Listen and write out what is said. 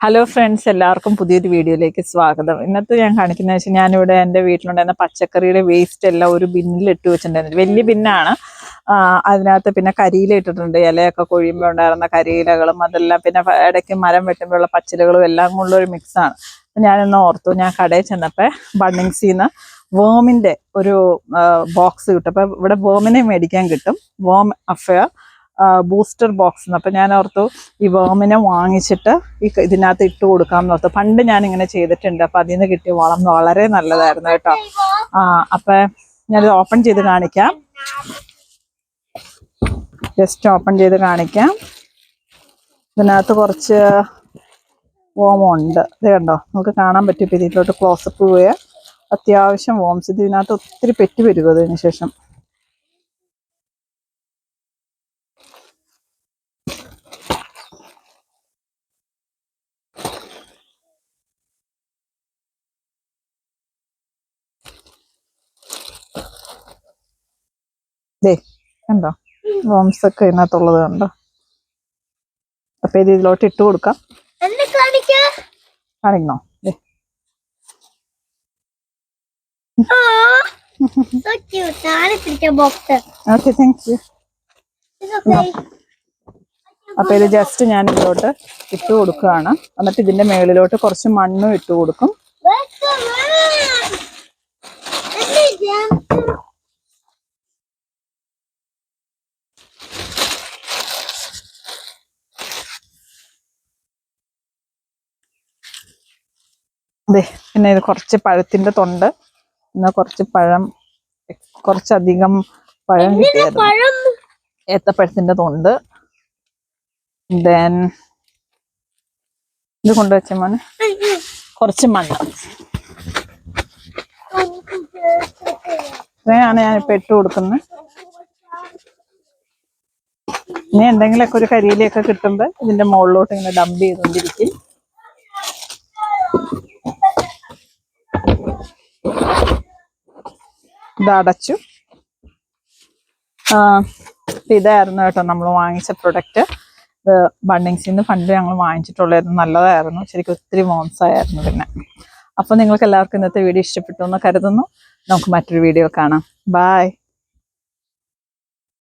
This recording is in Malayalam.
ഹലോ ഫ്രണ്ട്സ് എല്ലാവർക്കും പുതിയൊരു വീഡിയോയിലേക്ക് സ്വാഗതം. ഇന്നത്തെ ഞാൻ കാണിക്കുന്നത് വെച്ചാൽ ഞാനിവിടെ എന്റെ വീട്ടിലുണ്ടായിരുന്ന പച്ചക്കറിയുടെ വേസ്റ്റ് എല്ലാം ഒരു ബിന്നിൽ ഇട്ട് വെച്ചിട്ടുണ്ടായിരുന്നു. വലിയ ബിന്നാണ്. അതിനകത്ത് പിന്നെ കരിയില ഇട്ടിട്ടുണ്ട് ഇലയൊക്കെ കൊഴിയുമ്പോൾ ഉണ്ടായിരുന്ന കരിയിലകളും അതെല്ലാം പിന്നെ ഇടയ്ക്ക് മരം വെട്ടുമ്പോഴുള്ള പച്ചിലകളും എല്ലാം കൊണ്ടുള്ള ഒരു മിക്സാണ് ഞാനൊന്ന് ഓർത്തു ഞാൻ കടയിൽ ചെന്നപ്പോൾ ബണ്ണിങ്സിന്ന് വേമിന്റെ ഒരു ബോക്സ് കിട്ടും. അപ്പോൾ ഇവിടെ വേമിനെ മേടിക്കാൻ കിട്ടും. വേം അഫയർ ബൂസ്റ്റർ ബോക്സ് എന്ന് അപ്പം ഞാൻ ഓർത്തു ഈ വേമിനെ വാങ്ങിച്ചിട്ട് ഈ ഇതിനകത്ത് ഇട്ട് കൊടുക്കാം എന്ന് ഓർത്തു. പണ്ട് ഞാൻ ഇങ്ങനെ ചെയ്തിട്ടുണ്ട്. അപ്പം അതിൽ നിന്ന് കിട്ടിയ വളം വളരെ നല്ലതായിരുന്നു കേട്ടോ. ആ അപ്പം ഞാനിത് ഓപ്പൺ ചെയ്ത് കാണിക്കാം. ജസ്റ്റ് ഓപ്പൺ ചെയ്ത് കാണിക്കാം. ഇതിനകത്ത് കുറച്ച് വോമുണ്ട് ഇത് കണ്ടോ? നമുക്ക് കാണാൻ പറ്റും. ഇതിലോട്ട് ക്ലോസപ്പ് പോയ അത്യാവശ്യം വോംസ് ഇതിനകത്ത് ഒത്തിരി പെറ്റി വരും അതിന് ശേഷം? ദേ കണ്ടോ? വോംസ് ഒക്കെ ഇതിനകത്തുള്ളത് കണ്ടോ? അപ്പൊ ഇത് ഇതിലോട്ട് ഇട്ട് കൊടുക്കാം. കാണിക്കണോ ഓക്കെ താങ്ക് യു അപ്പൊ ഇത് ജസ്റ്റ് ഞാൻ ഇതിലോട്ട് ഇട്ട് കൊടുക്കുകയാണ്. എന്നിട്ട് ഇതിന്റെ മേളിലോട്ട് കുറച്ച് മണ്ണും ഇട്ട് കൊടുക്കും. അതെ പിന്നെ ഇത് കുറച്ച് പഴത്തിന്റെ തൊണ്ട്. പിന്നെ കുറച്ച് പഴം കുറച്ചധികം പഴം കിട്ടിയായിരുന്നു. ഏത്തപ്പഴത്തിന്റെ തൊണ്ട്. ദെൻ ഇത് കൊണ്ടുവച്ച മോന്. കുറച്ച് മണ്ണ്. ഇത്രയാണ് ഞാൻ ഇപ്പൊ ഇട്ട് കൊടുക്കുന്നത് ഇനി എന്തെങ്കിലുമൊക്കെ ഒരു കരിയിലൊക്കെ കിട്ടുമ്പോ ഇതിന്റെ മുകളിലോട്ട് ഇങ്ങനെ ഡംപ് ചെയ്തുകൊണ്ടിരിക്കും ഇത് അടച്ചു ഇതായിരുന്നു കേട്ടോ നമ്മൾ വാങ്ങിച്ച പ്രൊഡക്റ്റ് ഇത് ബണ്ണിങ്സിൽ നിന്ന് ഫണ്ട് ഞങ്ങൾ വാങ്ങിച്ചിട്ടുള്ളായിരുന്നു. നല്ലതായിരുന്നു. ശരിക്കും ഒത്തിരി മോൺസ് ആയിരുന്നു പിന്നെ. അപ്പോൾ നിങ്ങൾക്ക് എല്ലാവർക്കും ഇന്നത്തെ വീഡിയോ ഇഷ്ടപ്പെട്ടു എന്ന് കരുതുന്നു. നമുക്ക് മറ്റൊരു വീഡിയോ കാണാം. ബായ്